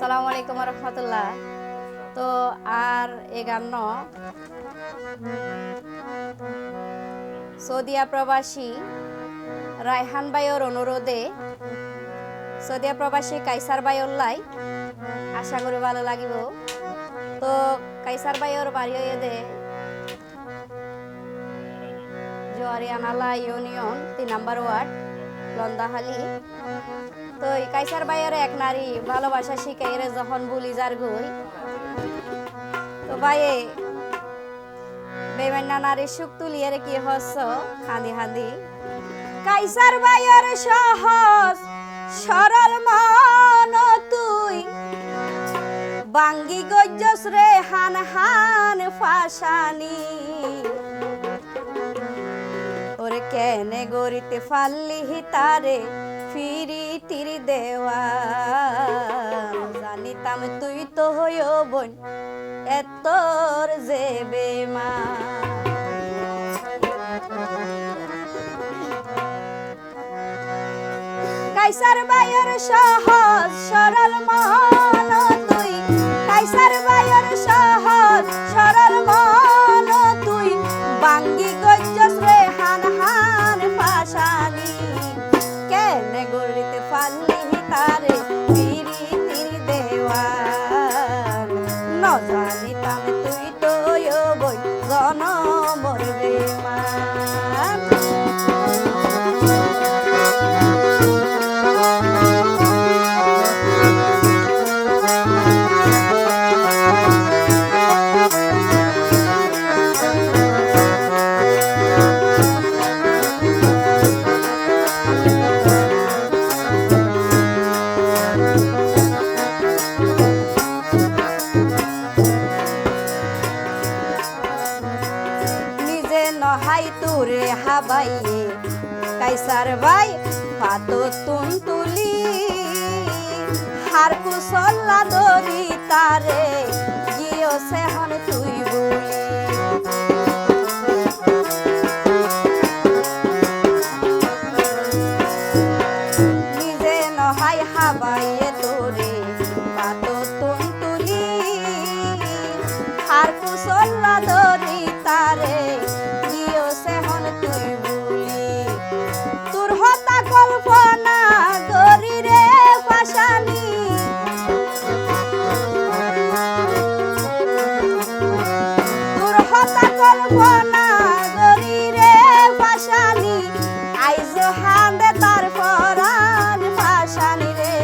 আসসালামু আলাইকুম রহমতুল্লাহ। তো আর এ গান সৌদিয়া প্রবাসী রায়হান বাইর অনুরোধে সৌদিয়া প্রবাসী কাইসার বাইরলাই আশা করি ভালো লাগিব। তো কাইসার বাইর বাড়ি দে জোয়ারিয়ানালা ইউনিয়ন, তিন নাম্বার ওয়ার্ড, লন্দাহালি। কাইসার বাইরে এক নারী ভালোবাসা শিখাইরে যখন বুলি যার গই। তো বাইয়ে বেমান্না নারী সুখ তুলিয়ে কি হস হাঁদি হাঁদি কাইসার বাইয়ের সহজ, সরল মন তুই। বাঙ্গি গজ্জস রে হান হান ফাশানি ওরে কেনে গরিতে ফাল্লি তারে ফিরি তিরি দেওয়া। জানিতাম তুই তো হইও বোন, এতর যে বেমা কাইসার বাইয়ের সহজ, সরল মন তুই। কাইসার বাইয়ের সহজ, সরল নহাই তুরে হাবাইয়ে কাইসার বাই পাতো তুলি হার কুসল্লা দরি তারে গিয়ে সেহন তুই কল্পনা গরি রে পাশানি আইজ হান্দে তার পরাণ পাশানি রে।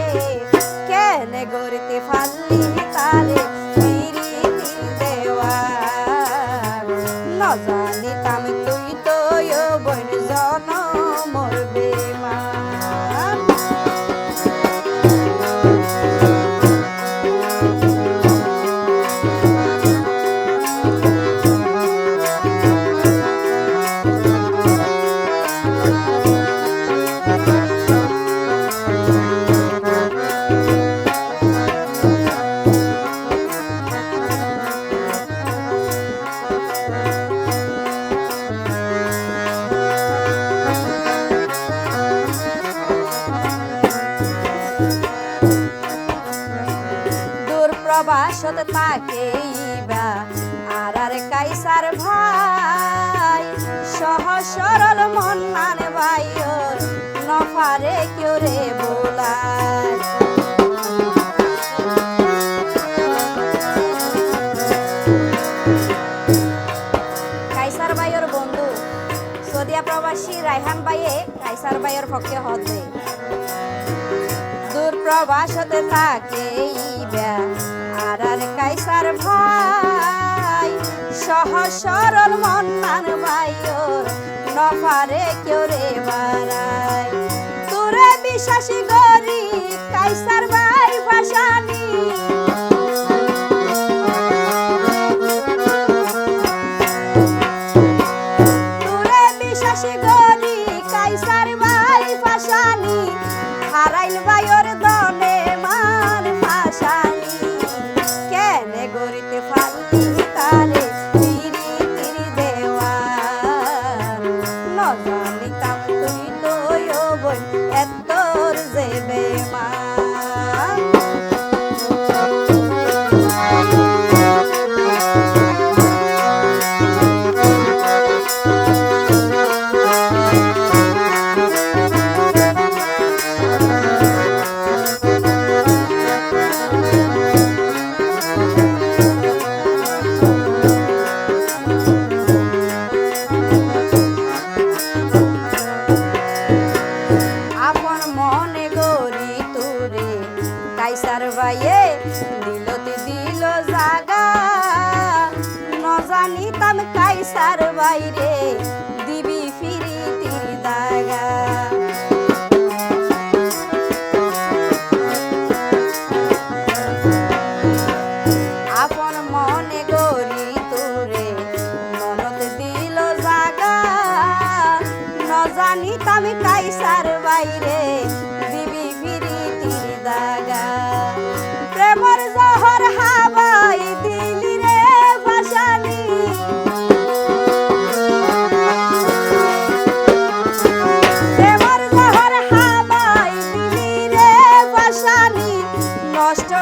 প্রবাসত তাকেইবা আর আর কাইসার ভাই, সহ সরল মন মানে ভাইয়র নফারে কেউ রে বোলায়। কাইসার বন্ধু, সদিয়া প্রবাসী রায়হান ভাইয়ে কাইসার ভাইয়ের পক্ষে হতে দূর প্রবাসতে থাকে আর কাইসার ভাই সহজ সরল মন্নান ভাইয়র নফারে কেউ রে বাড়াই তোরে বিশ্বাসী গরি কাইসার ভাই ভাসানি। বিশ্বাসী গরি কাইসার ভাই ভাসানি। হারাইল ভাইয়র ন জানিতাম কাইসার বাইরে, দিবি ফিরি তির দাগা। আপন মনে গরি তোরে, মনত দিল জাগা। ন জানিতাম কাইসার বাইরে